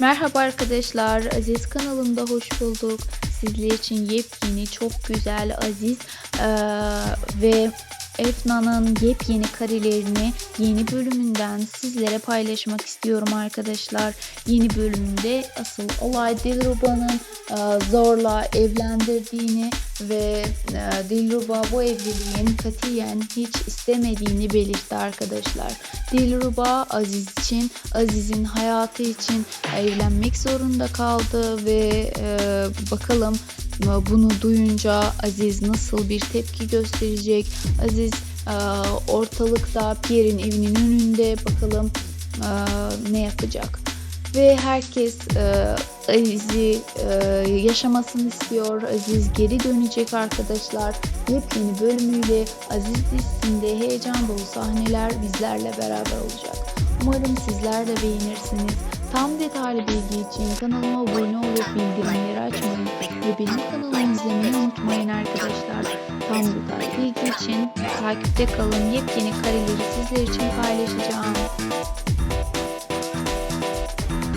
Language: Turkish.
Merhaba arkadaşlar, Aziz kanalımda hoş bulduk. Sizler için yepyeni, çok güzel, aziz eee, ve Efna'nın yepyeni karelerini yeni bölümünden sizlere paylaşmak istiyorum arkadaşlar. Yeni bölümünde asıl olay Dilruba'nın eee, zorla evlendirdiğini ve eee, Dilruba bu evliliğin katiyen hiç istemediğini belirtti arkadaşlar. Dilruba Aziz için, Aziz'in hayatı için evlenmek zorunda kaldı ve e, bakalım e, bunu duyunca Aziz nasıl bir tepki gösterecek? Aziz e, ortalıkta Pierre'in evinin önünde bakalım e, ne yapacak? Ve herkes e, Aziz'i e, yaşamasını istiyor. Aziz geri dönecek arkadaşlar. Yepyeni bölümüyle Aziz dizisinde heyecan dolu sahneler bizlerle beraber olacak. Umarım sizler de beğenirsiniz. Tam detaylı bilgi için kanalıma abone olup bildirimleri açmayı ve benim kanalımı izlemeyi unutmayın arkadaşlar. Tam detaylı bilgi için takipte kalın. Yepyeni kareleri sizler için paylaşacağım.